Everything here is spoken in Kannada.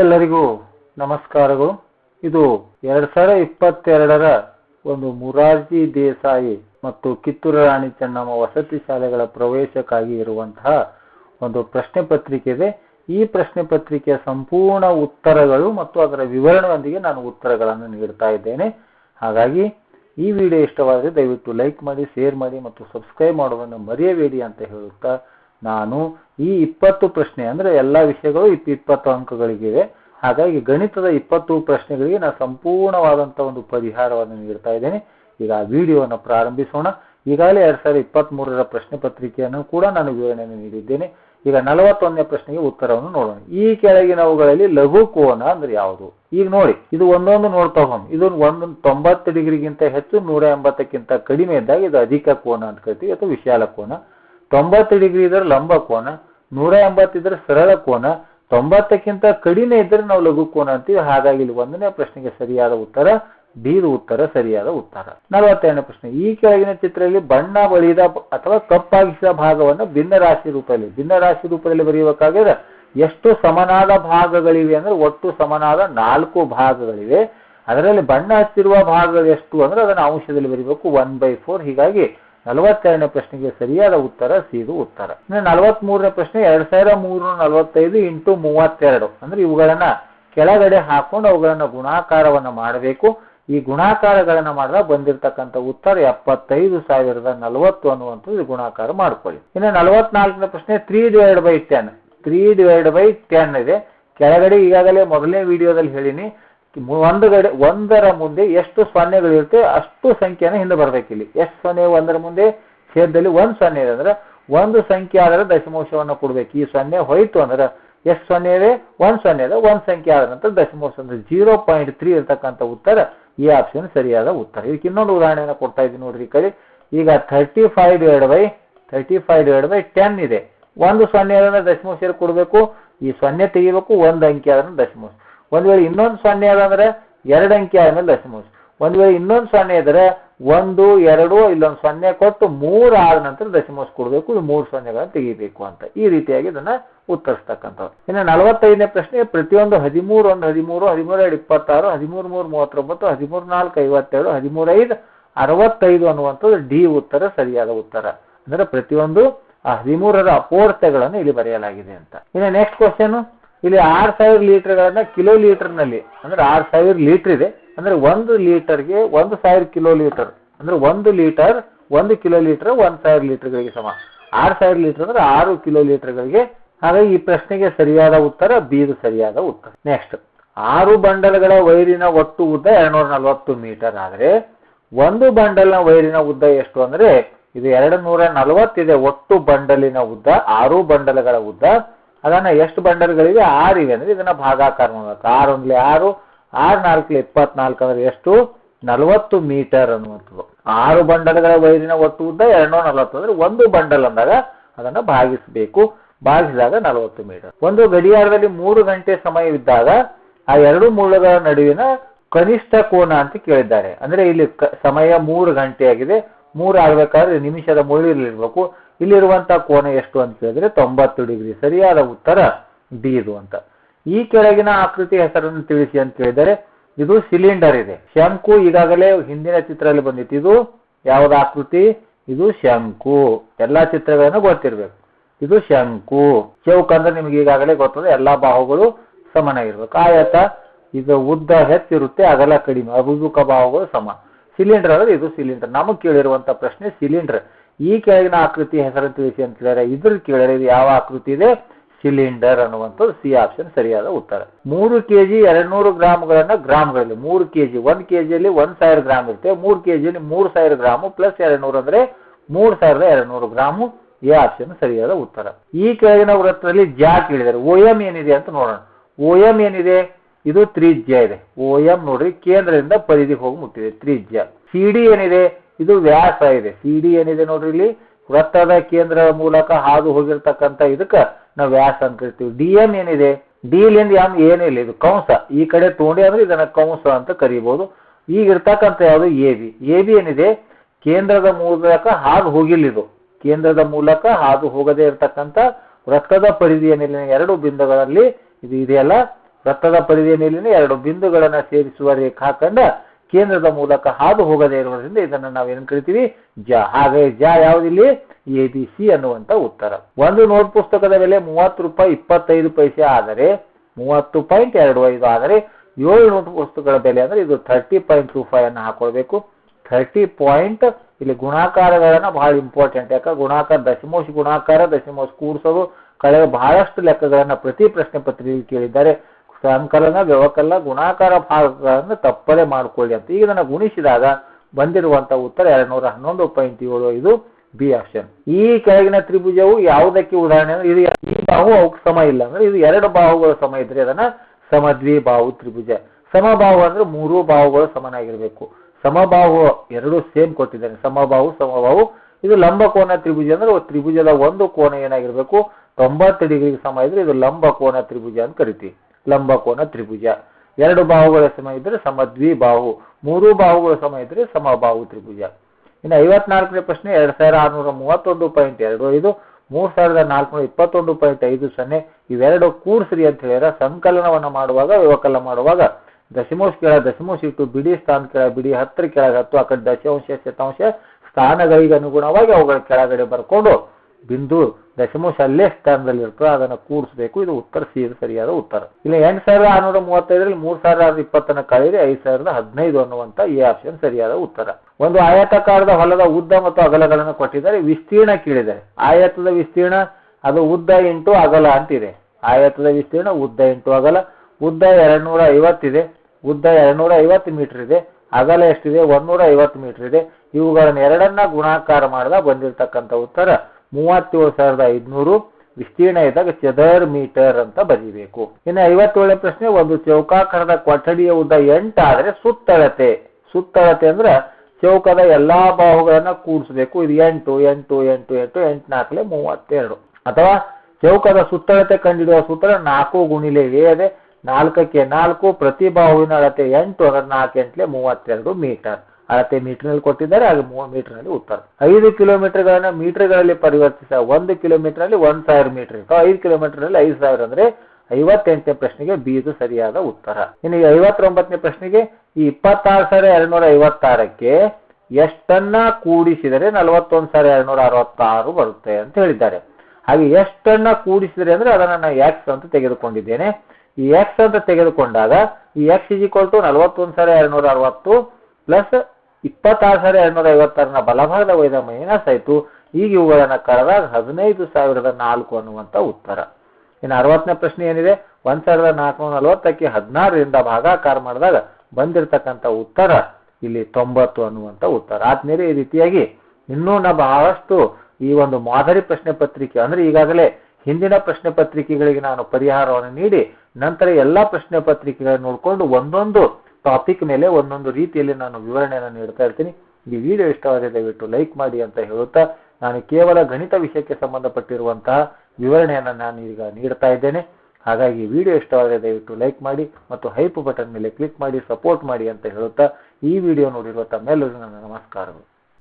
ಎಲ್ಲರಿಗೂ ನಮಸ್ಕಾರಗಳು. ಇದು ಎರಡ್ ಸಾವಿರ ಇಪ್ಪತ್ತೆರಡರ ಒಂದು ಮುರಾರ್ಜಿ ದೇಸಾಯಿ ಮತ್ತು ಕಿತ್ತೂರು ರಾಣಿ ಚೆನ್ನಮ್ಮ ವಸತಿ ಶಾಲೆಗಳ ಪ್ರವೇಶಕ್ಕಾಗಿ ಇರುವಂತಹ ಒಂದು ಪ್ರಶ್ನೆ ಪತ್ರಿಕೆ ಇದೆ. ಈ ಪ್ರಶ್ನೆ ಪತ್ರಿಕೆಯ ಸಂಪೂರ್ಣ ಉತ್ತರಗಳು ಮತ್ತು ಅದರ ವಿವರಣೆಯೊಂದಿಗೆ ನಾನು ಉತ್ತರಗಳನ್ನು ನೀಡ್ತಾ ಇದ್ದೇನೆ. ಹಾಗಾಗಿ ಈ ವಿಡಿಯೋ ಇಷ್ಟವಾದರೆ ದಯವಿಟ್ಟು ಲೈಕ್ ಮಾಡಿ, ಶೇರ್ ಮಾಡಿ ಮತ್ತು ಸಬ್ಸ್ಕ್ರೈಬ್ ಮಾಡೋದನ್ನು ಮರೆಯಬೇಡಿ ಅಂತ ಹೇಳುತ್ತಾ ನಾನು ಈ ಇಪ್ಪತ್ತು ಪ್ರಶ್ನೆ ಅಂದ್ರೆ ಎಲ್ಲ ವಿಷಯಗಳು ಇಪ್ಪ ಇಪ್ಪತ್ತು ಅಂಕಗಳಿಗಿವೆ. ಹಾಗಾಗಿ ಗಣಿತದ ಇಪ್ಪತ್ತು ಪ್ರಶ್ನೆಗಳಿಗೆ ನಾನು ಸಂಪೂರ್ಣವಾದಂಥ ಒಂದು ಪರಿಹಾರವನ್ನು ನೀಡ್ತಾ ಇದ್ದೇನೆ. ಈಗ ಆ ವಿಡಿಯೋವನ್ನು ಪ್ರಾರಂಭಿಸೋಣ. ಈಗಾಗಲೇ ಎರಡು ಸಾವಿರದ ಇಪ್ಪತ್ತ್ಮೂರರ ಪ್ರಶ್ನೆ ಪತ್ರಿಕೆಯನ್ನು ಕೂಡ ನಾನು ವಿವರಣೆಯನ್ನು ನೀಡಿದ್ದೇನೆ. ಈಗ ನಲವತ್ತೊಂದನೇ ಪ್ರಶ್ನೆಗೆ ಉತ್ತರವನ್ನು ನೋಡೋಣ. ಈ ಕೆಳಗಿನವುಗಳಲ್ಲಿ ಲಘು ಕೋನ ಅಂದ್ರೆ ಯಾವುದು? ಈಗ ನೋಡಿ, ಇದು ಒಂದೊಂದು ನೋಡ್ತಾ ಹೋಗೋಣ. ಇದು ಒಂದೊಂದು ತೊಂಬತ್ತು ಡಿಗ್ರಿಗಿಂತ ಹೆಚ್ಚು, ನೂರ ಎಂಬತ್ತಕ್ಕಿಂತ ಕಡಿಮೆ ಇದ್ದಾಗ ಇದು ಅಧಿಕ ಕೋನ ಅಂತ ಕರಿತೀವಿ ಅಥವಾ ವಿಶಾಲ ಕೋನ. ತೊಂಬತ್ತು ಡಿಗ್ರಿ ಇದ್ರೆ ಲಂಬ ಕೋನ, ನೂರ ಎಂಬತ್ತಿದ್ರೆ ಸರಳ ಕೋನ, ತೊಂಬತ್ತಕ್ಕಿಂತ ಕಡಿಮೆ ಇದ್ರೆ ನಾವು ಲಘು ಕೋನ ಅಂತೀವಿ. ಹಾಗಾಗಿ ಇಲ್ಲಿ ಒಂದನೇ ಪ್ರಶ್ನೆಗೆ ಸರಿಯಾದ ಉತ್ತರ, ಬೀದು ಉತ್ತರ, ಸರಿಯಾದ ಉತ್ತರ. ನಲವತ್ತೆರಡನೇ ಪ್ರಶ್ನೆ, ಈ ಕೆಳಗಿನ ಚಿತ್ರದಲ್ಲಿ ಬಣ್ಣ ಬಳಿದ ಅಥವಾ ಕಪ್ಪಾಗಿಸಿದ ಭಾಗವನ್ನು ಭಿನ್ನ ರಾಶಿ ರೂಪದಲ್ಲಿ, ಭಿನ್ನ ರಾಶಿ ರೂಪದಲ್ಲಿ ಬರೆಯಬೇಕಾದ್ರೆ ಎಷ್ಟು ಸಮನಾದ ಭಾಗಗಳಿವೆ ಅಂದ್ರೆ ಒಟ್ಟು ಸಮನಾದ ನಾಲ್ಕು ಭಾಗಗಳಿವೆ. ಅದರಲ್ಲಿ ಬಣ್ಣ ಹಚ್ಚಿರುವ ಭಾಗಗಳು ಎಷ್ಟು ಅಂದ್ರೆ ಅದನ್ನು ಅಂಶದಲ್ಲಿ ಬರೀಬೇಕು ಒನ್ ಬೈ ಫೋರ್ ಹೀಗಾಗಿ ನಲವತ್ತೆರಡನೇ ಪ್ರಶ್ನೆಗೆ ಸರಿಯಾದ ಉತ್ತರ, ಸಿದು ಉತ್ತರ. ಅಂದ್ರೆ ನಲವತ್ತ್ ಮೂರನೇ ಪ್ರಶ್ನೆ ಎರಡ್ ಸಾವಿರದ ಮೂರ್ನೂರ ನಲವತ್ತೈದು ಇಂಟು ಮೂವತ್ತೆರಡು. ಅಂದ್ರೆ ಇವುಗಳನ್ನ ಕೆಳಗಡೆ ಹಾಕೊಂಡು ಅವುಗಳನ್ನ ಗುಣಾಕಾರವನ್ನ ಮಾಡಬೇಕು. ಈ ಗುಣಾಕಾರಗಳನ್ನ ಮಾಡಿದಾಗ ಬಂದಿರತಕ್ಕಂಥ ಉತ್ತರ ಎಪ್ಪತ್ತೈದು ಸಾವಿರದ ನಲವತ್ತು ಅನ್ನುವಂಥದ್ದು ಗುಣಾಕಾರ ಮಾಡ್ಕೊಳ್ಳಿ. ಇನ್ನು ನಲವತ್ನಾಲ್ಕನೇ ಪ್ರಶ್ನೆ three divide by ten three divide by ten ಇದೆ. ಕೆಳಗಡೆ ಈಗಾಗಲೇ ಮೊದಲನೇ ವಿಡಿಯೋದಲ್ಲಿ ಹೇಳಿನಿ. ಒಂದು ಕಡೆ ಒಂದರ ಮುಂದೆ ಎಷ್ಟು ಸೊನ್ನೆಗಳಿರುತ್ತೆ ಅಷ್ಟು ಸಂಖ್ಯೆನ ಹಿಂದೆ ಬರ್ಬೇಕಿಲ್ಲಿ ಎಷ್ಟು ಸೊನ್ನೆ ಒಂದರ ಮುಂದೆ? ಛೇದದಲ್ಲಿ ಒಂದು ಸೊನ್ನೆ ಇದೆ ಅಂದ್ರೆ ಒಂದು ಸಂಖ್ಯೆ ಆದರೆ ದಶಮಾಂಶವನ್ನು ಕೊಡ್ಬೇಕು. ಈ ಸೊನ್ನೆ ಹೋಯ್ತು ಅಂದ್ರೆ ಎಷ್ಟು ಸೊನ್ನೆ ಇದೆ? ಒಂದು ಸೊನ್ನೆ ಇದೆ. ಒಂದು ಸಂಖ್ಯೆ ಆದ ನಂತರ ದಶಮಾಂಶ ಅಂದ್ರೆ ಜೀರೋ ಪಾಯಿಂಟ್ ತ್ರೀ ಇರ್ತಕ್ಕಂಥ ಉತ್ತರ ಈ ಆಪ್ಷನ್ ಸರಿಯಾದ ಉತ್ತರ. ಇದಕ್ಕೆ ಇನ್ನೊಂದು ಉದಾಹರಣೆಯನ್ನು ಕೊಡ್ತಾ ಇದ್ದೀನಿ ನೋಡ್ರಿ ಕಡೆ. ಈಗ thirty five divide by thirty five divide by ten ಇದೆ. ಒಂದು ಸೊನ್ನೆ ಆದ್ರೆ ದಶಮಾಂಶ ಕೊಡಬೇಕು? ಈ ಸೊನ್ನೆ ತೆಗಿಬೇಕು. ಒಂದು ಅಂಕಿ ಆದ್ರೆ ದಶಮಾಂಶ ಒಂದ್ ವೇಳೆ ಇನ್ನೊಂದು ಸೊನ್ನೆ ಅದಂದ್ರೆ ಎರಡು ಅಂಕಿ ಆದ್ಮೇಲೆ ದಶಮಾಂಶ ಒಂದ್ ವೇಳೆ ಇನ್ನೊಂದು ಸೊನ್ನೆ ಇದ್ರೆ ಒಂದು, ಎರಡು, ಇಲ್ಲೊಂದು ಸೊನ್ನೆ ಕೊಟ್ಟು ಮೂರು ಆದ ನಂತರ ದಶಮಾಂಶ ಕೊಡಬೇಕು ಇದು ಮೂರು ಸೊನ್ನೆಗಳನ್ನು ತೆಗಿಬೇಕು ಅಂತ. ಈ ರೀತಿಯಾಗಿ ಇದನ್ನ ಉತ್ತರಿಸ್ತಕ್ಕಂಥವ್ರು. ಇನ್ನು ನಲವತ್ತೈದನೇ ಪ್ರಶ್ನೆ, ಪ್ರತಿಯೊಂದು ಹದಿಮೂರು ಒಂದು, ಹದಿಮೂರು ಹದಿಮೂರು ಎರಡು, ಇಪ್ಪತ್ತಾರು, ಹದಿಮೂರು, ಮೂರು, ಮೂವತ್ತೊಂಬತ್ತು, ಹದಿಮೂರು, ನಾಲ್ಕು ಐವತ್ತೆರಡು ಹದಿಮೂರು, ಐದು, ಅರವತ್ತೈದು ಅನ್ನುವಂಥದ್ದು ಡಿ ಉತ್ತರ, ಸರಿಯಾದ ಉತ್ತರ. ಅಂದ್ರೆ ಪ್ರತಿಯೊಂದು ಆ ಹದಿಮೂರರ ಅಪೂರ್ತೆಗಳನ್ನು ಇಲ್ಲಿ ಬರೆಯಲಾಗಿದೆ ಅಂತ. ಇನ್ನು ನೆಕ್ಸ್ಟ್ ಕ್ವಶನ್ ಇಲ್ಲಿ ಆರು ಸಾವಿರ ಲೀಟರ್ಗಳನ್ನ ಕಿಲೋ ಲೀಟರ್ನಲ್ಲಿ ಅಂದ್ರೆ ಆರು ಸಾವಿರ ಲೀಟರ್ ಇದೆ, ಅಂದ್ರೆ ಒಂದು ಲೀಟರ್ಗೆ ಒಂದು ಸಾವಿರ ಕಿಲೋ ಲೀಟರ್ ಅಂದ್ರೆ ಒಂದು ಲೀಟರ್ ಒಂದು ಕಿಲೋ ಲೀಟರ್ ಒಂದ್ ಸಾವಿರ ಲೀಟರ್ಗಳಿಗೆ ಸಮ. ಆರು ಸಾವಿರ ಲೀಟರ್ ಅಂದ್ರೆ ಆರು ಕಿಲೋ ಲೀಟರ್ಗಳಿಗೆ ಹಾಗಾಗಿ ಈ ಪ್ರಶ್ನೆಗೆ ಸರಿಯಾದ ಉತ್ತರ, ಬೀದು ಸರಿಯಾದ ಉತ್ತರ. ನೆಕ್ಸ್ಟ್ ಆರು ಬಂಡಲ್ಗಳ ವೈರಿನ ಒಟ್ಟು ಉದ್ದ ಎರಡ್ನೂರ ನಲವತ್ತು ಮೀಟರ್ ಆದ್ರೆ, ಒಂದು ಬಂಡಲ್ನ ವೈರಿನ ಉದ್ದ ಎಷ್ಟು ಅಂದ್ರೆ, ಇದು ಎರಡು ನೂರ ನಲವತ್ತಿದೆ ಒಟ್ಟು ಬಂಡಲಿನ ಉದ್ದ, ಆರು ಬಂಡಲ್ಗಳ ಉದ್ದ ಅದನ್ನ ಎಷ್ಟು ಬಂಡಲ್ಗಳಿವೆ? ಆರ್ ಇವೆ. ಅಂದ್ರೆ ಇದನ್ನ ಭಾಗಾಕಾರ ಮಾಡಬೇಕು ಆರು ಒಂದ್ಲೆ ಆರು ಆರು ನಾಲ್ಕಲೆ ಇಪ್ಪತ್ನಾಲ್ಕು ಅಂದ್ರೆ ಎಷ್ಟು? ನಲವತ್ತು ಮೀಟರ್ ಅನ್ನುವಂಥದ್ದು. ಆರು ಬಂಡಲ್ಗಳ ವೈರಿನ ಒಟ್ಟು ಉದ್ದ ಎರಡ್ನೂರ ನಲವತ್ತು. ಅಂದ್ರೆ ಒಂದು ಬಂಡಲ್ ಅಂದಾಗ ಅದನ್ನ ಭಾಗಿಸಬೇಕು. ಭಾಗಿಸಿದಾಗ ನಲವತ್ತು ಮೀಟರ್. ಒಂದು ಗಡಿಯಾರದಲ್ಲಿ ಮೂರು ಗಂಟೆ ಸಮಯವಿದ್ದಾಗ ಆ ಎರಡು ಮೂಲಗಳ ನಡುವಿನ ಕನಿಷ್ಠ ಕೋನ ಅಂತ ಕೇಳಿದ್ದಾರೆ. ಅಂದ್ರೆ ಇಲ್ಲಿ ಸಮಯ ಮೂರು ಗಂಟೆ ಆಗಿದೆ. ಮೂರು ಆಗ್ಬೇಕಾದ್ರೆ ನಿಮಿಷದ ಮುಳ್ಳಿರಲಿರಬೇಕು ಇಲ್ಲಿರುವಂತ ಕೋನ ಎಷ್ಟು ಅಂತ ಕೇಳಿದ್ರೆ ತೊಂಬತ್ತು ಡಿಗ್ರಿ. ಸರಿಯಾದ ಉತ್ತರ ಡಿ ಇದು ಅಂತ. ಈ ಕೆಳಗಿನ ಆಕೃತಿ ಹೆಸರನ್ನು ತಿಳಿಸಿ ಅಂತ ಹೇಳಿದರೆ ಇದು ಸಿಲಿಂಡರ್ ಇದೆ. ಶಂಕು ಈಗಾಗಲೇ ಹಿಂದಿನ ಚಿತ್ರದಲ್ಲಿ ಬಂದಿತ್ತು. ಇದು ಯಾವ್ದು ಆಕೃತಿ? ಇದು ಶಂಕು. ಎಲ್ಲಾ ಚಿತ್ರಗಳನ್ನು ಗೊತ್ತಿರ್ಬೇಕು. ಇದು ಶಂಕು. ಚೌಕ ಅಂದ್ರೆ ನಿಮ್ಗೆ ಈಗಾಗಲೇ ಗೊತ್ತದೆ, ಎಲ್ಲಾ ಬಾಹುಗಳು ಸಮನಾಗಿರ್ಬೇಕು ಆಯತ, ಇದು ಉದ್ದ ಹೆಚ್ಚಿರುತ್ತೆ ಅಗಲ ಕಡಿಮೆ. ಅಭಿಮುಖ ಬಾಹುಗಳು ಸಮ. ಸಿಲಿಂಡರ್ ಅಂದ್ರೆ ಇದು ಸಿಲಿಂಡರ್. ನಮಗೆ ಕೇಳಿರುವಂತ ಪ್ರಶ್ನೆ ಸಿಲಿಂಡರ್. ಈ ಕೆಳಗಿನ ಆಕೃತಿ ಹೆಸರನ್ನು ತಿಳಿಸಿ ಅಂತ ಕೇಳಿದ್ರೆ ಇದ್ರ ಕೇಳಿದ್ರೆ ಇದು ಯಾವ ಆಕೃತಿ ಇದೆ? ಸಿಲಿಂಡರ್ ಅನ್ನುವಂಥದ್ದು ಸಿ ಆಪ್ಷನ್ ಸರಿಯಾದ ಉತ್ತರ. ಮೂರು ಕೆಜಿ ಎರಡು ನೂರು ಗ್ರಾಮ್ಗಳನ್ನ ಗ್ರಾಮ್ಗಳಲ್ಲಿ, ಮೂರು ಕೆಜಿ, ಒಂದ್ ಕೆಜಿಯಲ್ಲಿ ಒಂದ್ ಸಾವಿರ ಗ್ರಾಮ್ ಇರುತ್ತೆ. ಮೂರು ಕೆಜಿಯಲ್ಲಿ ಮೂರು ಸಾವಿರ ಗ್ರಾಮು ಪ್ಲಸ್ ಎರಡ್ನೂರು ಅಂದ್ರೆ ಮೂರು ಸಾವಿರದ ಎರಡ್ನೂರು ಗ್ರಾಮು. ಎ ಆಪ್ಷನ್ ಸರಿಯಾದ ಉತ್ತರ. ಈ ಕೆಳಗಿನ ವೃತ್ತದಲ್ಲಿ ಜಾ ಕೇಳಿದ್ದಾರೆ. ಓ ಎಂ ಏನಿದೆ ಅಂತ ನೋಡೋಣ. ಓ ಎಂ ಏನಿದೆ? ಇದು ತ್ರಿಜ್ಯ ಇದೆ. ಓ ಎಂ ನೋಡ್ರಿ, ಕೇಂದ್ರದಿಂದ ಪರಿಧಿಗೆ ಹೋಗಿ ಮುಟ್ಟಿದೆ, ತ್ರಿಜ್ಯ. ಸಿ ಡಿ ಏನಿದೆ? ಇದು ವ್ಯಾಸ ಇದೆ. ಸಿ ಡಿ ಏನಿದೆ ನೋಡ್ರಿ ಇಲ್ಲಿ? ವೃತ್ತದ ಕೇಂದ್ರ ಮೂಲಕ ಹಾದು ಹೋಗಿರ್ತಕ್ಕಂಥ ಇದಕ್ಕ ನಾವು ವ್ಯಾಸ ಅಂತ ಕರಿತೀವಿ ಡಿ ಎಂ ಏನಿದೆ ಡಿ ಲಿಂದ ಎಂ ಏನಿಲ್ಲ ಇದು ಕಂಸ. ಈ ಕಡೆ ತೋಂಡಿ ಅಂದ್ರೆ ಇದನ್ನ ಕಂಸ ಅಂತ ಕರಿಬಹುದು ಈಗ ಇರ್ತಕ್ಕಂಥ ಯಾವುದು? ಎ ಬಿ ಎ ಬಿ ಏನಿದೆ? ಕೇಂದ್ರದ ಮೂಲಕ ಹಾದು ಹೋಗಿಲ್ಲ ಇದು. ಕೇಂದ್ರದ ಮೂಲಕ ಹಾದು ಹೋಗದೇ ಇರತಕ್ಕಂಥ ವೃತ್ತದ ಪರಿಧಿ ಏನಿಲ್ಲ ಎರಡು ಬಿಂದುಗಳಲ್ಲಿ ಇದು ಇದೆಯಲ್ಲ? ವೃತ್ತದ ಪರಿಧಿಯ ಮೇಲಿನ ಎರಡು ಬಿಂದುಗಳನ್ನು ಸೇರಿಸುವ ರೇಖಾಖಂಡ ಕೇಂದ್ರದ ಮೂಲಕ ಹಾದು ಹೋಗದೇ ಇರುವುದರಿಂದ ನಾವು ನಾವೇನು ಕರಿತೀವಿ? ಜ. ಹಾಗೆ ಜ ಯಾವುದಿಲ್ಲಿ? ಎ, ಬಿ, ಸಿ ಅನ್ನುವಂತ ಉತ್ತರ. ಒಂದು ನೋಟ್ ಪುಸ್ತಕದ ಬೆಲೆ ಮೂವತ್ತು ರೂಪಾಯಿ ಇಪ್ಪತ್ತೈದು ಪೈಸೆ ಆದರೆ, ಮೂವತ್ತು ಪಾಯಿಂಟ್ ಎರಡು ಐದು ಆದರೆ, ಏಳು ನೋಟ್ ಪುಸ್ತಕಗಳ ಬೆಲೆ ಅಂದ್ರೆ ಇದು ಥರ್ಟಿ ಪಾಯಿಂಟ್ ಟೂ ಫೈವ್ ಅನ್ನು ಹಾಕೊಳ್ಬೇಕು. ಥರ್ಟಿ ಪಾಯಿಂಟ್, ಇಲ್ಲಿ ಗುಣಾಕಾರಗಳನ್ನ ಬಹಳ ಇಂಪಾರ್ಟೆಂಟ್ ಯಾಕಂದ್ರೆ ಗುಣಾಕಾರ ದಶಮೋಶ ಗುಣಾಕಾರ ದಶಮೋಶ ಕೂಡಿಸೋದು ಕಳೆದ ಬಹಳಷ್ಟು ಲೆಕ್ಕಗಳನ್ನ ಪ್ರತಿ ಪ್ರಶ್ನೆ ಪತ್ರಿಕೆಯಲ್ಲಿ ಕೇಳಿದ್ದಾರೆ. ಸಂಕಲನ ವ್ಯವಕಲನ, ಗುಣಾಕಾರ ಭಾಗಗಳನ್ನು ತಪ್ಪದೆ ಮಾಡಿಕೊಳ್ಳಿ ಅಂತ. ಈಗ ನಾನು ಗುಣಿಸಿದಾಗ ಬಂದಿರುವಂತ ಉತ್ತರ ಎರಡು ನೂರ ಹನ್ನೊಂದು ಪಾಯಿಂಟ್ ಏಳು ಐದು ಬಿ ಆಪ್ಷನ್ ಈ ಕೆಳಗಿನ ತ್ರಿಭುಜವು ಯಾವುದಕ್ಕೆ ಉದಾಹರಣೆ ಅಂದ್ರೆ ಇದು ಈ ಬಾಹು ಅವಕ್ಕೆ ಸಮ ಇಲ್ಲ ಅಂದ್ರೆ ಇದು ಎರಡು ಬಾಹುಗಳ ಸಮ ಇದ್ರೆ ಅದನ್ನ ಸಮದ್ವಿ ಬಾಹು ತ್ರಿಭುಜ. ಸಮಬಾಹು ಅಂದ್ರೆ ಮೂರು ಬಾಹುಗಳು ಸಮನಾಗಿರಬೇಕು. ಸಮಬಾಹು ಎರಡು ಸೇಮ್ ಕೊಟ್ಟಿದ್ದಾನೆ ಸಮಬಾಹು ಸಮಬಾಹು. ಇದು ಲಂಬ ಕೋನ ತ್ರಿಭುಜ ಅಂದ್ರೆ ತ್ರಿಭುಜದ ಒಂದು ಕೋನ ಏನಾಗಿರ್ಬೇಕು? ತೊಂಬತ್ತು ಡಿಗ್ರಿಗೆ ಸಮ ಇದ್ರೆ ಇದು ಲಂಬ ಕೋನ ತ್ರಿಭುಜ ಅಂತ ಕರಿತೀವಿ. ಲಂಬ ಕೋನ ತ್ರಿಭುಜ. ಎರಡು ಬಾಹುಗಳ ಸಮ ಇದ್ರೆ ಸಮದ್ವಿ ಬಾಹು. ಮೂರು ಬಾಹುಗಳ ಸಮ ಇದ್ರೆ ಸಮಬಾಹು ತ್ರಿಭುಜ. ಇನ್ನು ಐವತ್ನಾಲ್ಕನೇ ಪ್ರಶ್ನೆ ಎರಡ್ ಸಾವಿರದ ಆರುನೂರ ಮೂವತ್ತೊಂದು ಪಾಯಿಂಟ್ ಎರಡು ಐದು, ಮೂರ್ ಸಾವಿರದ ನಾಲ್ಕುನೂರ ಇಪ್ಪತ್ತೊಂದು ಪಾಯಿಂಟ್ ಐದು ಸೊನ್ನೆ ಇವೆರಡು ಕೂಡ್ಸ್ರಿ ಅಂತ ಹೇಳಿದ್ರೆ ಸಂಕಲನವನ್ನ ಮಾಡುವಾಗ ವ್ಯವಕಲನ ಮಾಡುವಾಗ ದಶಮೋಶ ಕೆಳ ದಶಮೋಶ ಇಟ್ಟು ಬಿಡಿ ಸ್ಥಾನ ಕೆಳ ಬಿಡಿ ಹತ್ತರ ಕೆಳಗೆ ಹತ್ತು, ಆ ಕಡೆ ದಶಾಂಶ, ಶತಾಂಶ ಸ್ಥಾನಗಳಿಗೆ ಅನುಗುಣವಾಗಿ ಅವುಗಳ ಕೆಳಗಡೆ ಬರ್ಕೊಂಡು ಬಿಂದು ದಶಮಾಂಶ ಅಲ್ಲೇ ಸ್ಥಾನದಲ್ಲಿ ಇರ್ತದೆ ಅದನ್ನು ಕೂಡಿಸಬೇಕು. ಇದು ಉತ್ತರ ಸಿ ಇದು ಸರಿಯಾದ ಉತ್ತರ. ಇಲ್ಲ ಎಂಟು ಸಾವಿರದ ಆರುನೂರ ಮೂವತ್ತೈದರಲ್ಲಿ ಮೂರು ಸಾವಿರದ ಇಪ್ಪತ್ತನ್ನು ಕಳೆದ್ರೆ ಐದು ಸಾವಿರದ ಹದಿನೈದು ಅನ್ನುವಂತ ಈ ಆಪ್ಷನ್ ಸರಿಯಾದ ಉತ್ತರ. ಒಂದು ಆಯತಾಕಾರದ ಹೊಲದ ಉದ್ದ ಮತ್ತು ಅಗಲಗಳನ್ನು ಕೊಟ್ಟಿದ್ದಾರೆ. ವಿಸ್ತೀರ್ಣ ಕೇಳಿದ್ದಾರೆ ಆಯತದ ವಿಸ್ತೀರ್ಣ, ಅದು ಉದ್ದ ಇಂಟು ಅಗಲ ಅಂತಿದೆ. ಆಯತದ ವಿಸ್ತೀರ್ಣ, ಉದ್ದ ಇಂಟು ಅಗಲ. ಉದ್ದ ಎರಡ್ನೂರ ಐವತ್ತಿದೆ ಉದ್ದ ಎರಡ್ ನೂರ ಐವತ್ತು ಮೀಟರ್ ಇದೆ. ಅಗಲ ಎಷ್ಟಿದೆ? ಒಂದೂರ ಐವತ್ತು ಮೀಟರ್ ಇದೆ. ಇವುಗಳನ್ನ ಎರಡನ್ನ ಗುಣಾಕಾರ ಮಾಡಿದ ಬಂದಿರತಕ್ಕಂಥ ಉತ್ತರ. ಮೂವತ್ತೇಳು ಸಾವಿರದ ಐದುನೂರು ವಿಸ್ತೀರ್ಣ ಇದ್ದಾಗ ಚದರ್ ಮೀಟರ್ ಅಂತ ಬರೀಬೇಕು. ಇನ್ನು ಐವತ್ತೇಳನೇ ಪ್ರಶ್ನೆ, ಒಂದು ಚೌಕಾಕಾರದ ಕೊಠಡಿಯ ಉದ್ದ ಎಂಟಾದ್ರೆ ಸುತ್ತಳತೆ. ಸುತ್ತಳತೆ ಅಂದ್ರೆ ಚೌಕದ ಎಲ್ಲಾ ಬಾಹುಗಳನ್ನ ಕೂಡಿಸಬೇಕು. ಇದು ಎಂಟು ಎಂಟು ಎಂಟು ಎಂಟು ಎಂಟು, ನಾಲ್ಕಲೆ ಮೂವತ್ತೆರಡು. ಅಥವಾ ಚೌಕದ ಸುತ್ತಳತೆ ಕಂಡಿಡುವ ಸೂತ್ರ ನಾಲ್ಕು ಗುಣಿಲೆ ಏದೆ ನಾಲ್ಕಕ್ಕೆ ನಾಲ್ಕು, ಪ್ರತಿ ಬಾಹುವಿನ ಅಳತೆ ಎಂಟು ಅದರ ನಾಲ್ಕು ಎಂಟ್ಲೆ ಮೂವತ್ತೆರಡು ಮೀಟರ್. ಅಳತೆ ಮೀಟರ್ನಲ್ಲಿ ಕೊಟ್ಟಿದ್ದಾರೆ, ಹಾಗೆ ಮೂರು ಮೀಟರ್ನಲ್ಲಿ ಉತ್ತರ. ಐದು ಮೀಟರ್ ಮೀಟರ್ಗಳಲ್ಲಿ ಪರಿವರ್ತಿಸ, ಒಂದು ಕಿಲೋಮೀಟರ್ನಲ್ಲಿ ಒಂದು ಸಾವಿರ ಮೀಟರ್ ಇತ್ತು ಐದು ಕಿಲೋಮೀಟರ್ನಲ್ಲಿ ಐದು ಸಾವಿರ ಅಂದ್ರೆ ಐವತ್ತೆಂಟನೇ ಪ್ರಶ್ನೆಗೆ ಬಿ ಇದು ಸರಿಯಾದ ಉತ್ತರ. ಇನ್ನು ಐವತ್ತೊಂಬತ್ತನೇ ಪ್ರಶ್ನೆಗೆ ಈ ಇಪ್ಪತ್ತಾರು ಸಾವಿರ ಎರಡ್ನೂರ ಐವತ್ತಾರಕ್ಕೆ ಎಷ್ಟನ್ನ ಕೂಡಿಸಿದರೆ ನಲವತ್ತೊಂದು ಸಾವಿರ ಎರಡ್ನೂರ ಅರವತ್ತಾರು ಬರುತ್ತೆ ಅಂತ ಹೇಳಿದ್ದಾರೆ. ಹಾಗೆ ಎಷ್ಟನ್ನ ಕೂಡಿಸಿದರೆ ಅಂದ್ರೆ ಅದನ್ನ ನಾನು ಎಕ್ಸ್ ಅಂತ ತೆಗೆದುಕೊಂಡಿದ್ದೇನೆ. ಈ ಎಕ್ಸ್ ಅಂತ ತೆಗೆದುಕೊಂಡಾಗ ಈ ಎಕ್ಸ್ ಇಸ್ ಟು ನಲವತ್ತೊಂದು ಸಾವಿರ ಎರಡ್ನೂರ ಅರವತ್ತು ಪ್ಲಸ್ ಇಪ್ಪತ್ತಾರು ಸಾವಿರ ಎರಡ್ನೂರ ಐವತ್ತಾರನ ಬಲಭಾಗದ ಒಯ್ದ ಮೈನಸ್ ಆಯಿತು ಈಗ ಇವುಗಳನ್ನು ಕಳೆದಾಗ ಹದಿನೈದು ಸಾವಿರದ ನಾಲ್ಕು ಅನ್ನುವಂತ ಉತ್ತರ. ಇನ್ನು ಅರವತ್ತನೇ ಪ್ರಶ್ನೆ ಏನಿದೆ? ಒಂದು ಸಾವಿರದ ನಾಲ್ಕುನೂರ ನಲವತ್ತಕ್ಕೆ ಹದಿನಾರರಿಂದ ಭಾಗಾಕಾರ ಮಾಡಿದಾಗ ಬಂದಿರತಕ್ಕಂಥ ಉತ್ತರ ಇಲ್ಲಿ ತೊಂಬತ್ತು ಅನ್ನುವಂತ ಉತ್ತರ. ಆದ್ಮೇಲೆ ಈ ರೀತಿಯಾಗಿ ಇನ್ನೂ ನಾ ಬಹಳಷ್ಟು ಈ ಒಂದು ಮಾದರಿ ಪ್ರಶ್ನೆ ಪತ್ರಿಕೆ, ಅಂದ್ರೆ ಈಗಾಗಲೇ ಹಿಂದಿನ ಪ್ರಶ್ನೆ ಪತ್ರಿಕೆಗಳಿಗೆ ನಾನು ಪರಿಹಾರವನ್ನು ನೀಡಿ, ನಂತರ ಎಲ್ಲಾ ಪ್ರಶ್ನೆ ಪತ್ರಿಕೆಗಳನ್ನು ನೋಡಿಕೊಂಡು ಒಂದೊಂದು ಟಾಪಿಕ್ ಮೇಲೆ ಒಂದೊಂದು ರೀತಿಯಲ್ಲಿ ನಾನು ವಿವರಣೆಯನ್ನು ನೀಡ್ತಾ ಇರ್ತೀನಿ. ಈ ವಿಡಿಯೋ ಇಷ್ಟವಾದರೆ ದಯವಿಟ್ಟು ಲೈಕ್ ಮಾಡಿ ಅಂತ ಹೇಳುತ್ತಾ, ನಾನು ಕೇವಲ ಗಣಿತ ವಿಷಯಕ್ಕೆ ಸಂಬಂಧಪಟ್ಟಿರುವಂತಹ ವಿವರಣೆಯನ್ನು ನಾನು ಈಗ ನೀಡ್ತಾ ಇದ್ದೇನೆ. ಹಾಗಾಗಿ ವಿಡಿಯೋ ಇಷ್ಟವಾದರೆ ದಯವಿಟ್ಟು ಲೈಕ್ ಮಾಡಿ ಮತ್ತು ಹೈಪ್ ಬಟನ್ ಮೇಲೆ ಕ್ಲಿಕ್ ಮಾಡಿ ಸಪೋರ್ಟ್ ಮಾಡಿ ಅಂತ ಹೇಳುತ್ತಾ, ಈ ವಿಡಿಯೋ ನೋಡಿರುವ ತಮ್ಮೆಲ್ಲರಿಗೂ ನನ್ನ ನಮಸ್ಕಾರಗಳು.